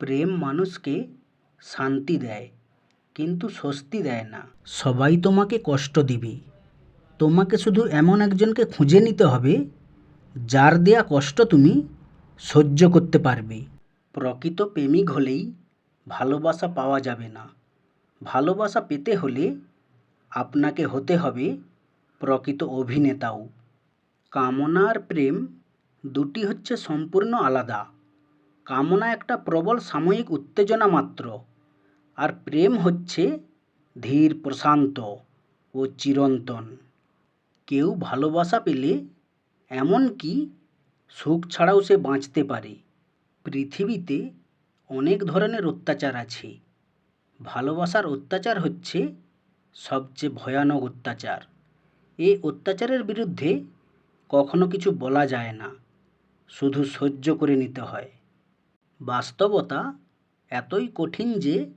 প্রেম মানুষকে শান্তি দেয়, কিন্তু স্বস্তি দেয় না। সবাই তোমাকে কষ্ট দিবে। তোমাকে শুধু এমন একজনকে খুঁজে নিতে হবে, যার দেয়া কষ্ট তুমি সহ্য করতে পারবে। প্রকৃত প্রেমিক হলেই ভালোবাসা পাওয়া যাবে না। ভালোবাসা পেতে হলে আপনাকে হতে হবে প্রকৃত অভিনেতাও। কামনা আর প্রেম দুটি হচ্ছে সম্পূর্ণ আলাদা। কামনা একটা প্রবল সাময়িক উত্তেজনা মাত্র। আর প্রেম হচ্ছে ধীর, প্রশান্ত ও চিরন্তন। কেউ ভালোবাসা পেলে এমনকি সুখ ছাড়াও সে বাঁচতে পারে। পৃথিবীতে অনেক ধরনের অত্যাচার আছে। ভালোবাসার অত্যাচার হচ্ছে সবচেয়ে ভয়ানক অত্যাচার। এই অত্যাচারের বিরুদ্ধে কখনো কিছু বলা যায় না। শুধু সহ্য করে নিতে হয়। বাস্তবতা এতই কঠিন যে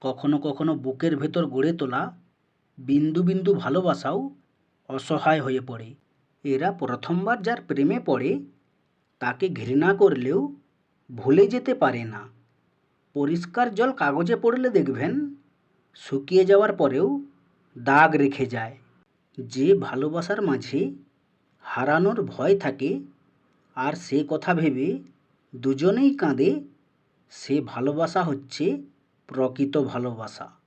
কখনো কখনো বুকের ভেতর গড়ে তোলা বিন্দু বিন্দু ভালোবাসাও অসহায় হয়ে পড়ে। এরা প্রথমবার যার প্রেমে পড়ে, তাকে ঘৃণা করলেও ভুলে যেতে পারে না। পরিষ্কার জল কাগজে পড়লে দেখবেন শুকিয়ে যাওয়ার পরেও দাগ রেখে যায়। যে ভালোবাসার মাঝে হারানোর ভয় থাকে, আর সে কথা ভেবে দুজনেই কাঁদে সে ভালোবাসা হচ্ছে প্রকৃত ভালোবাসা।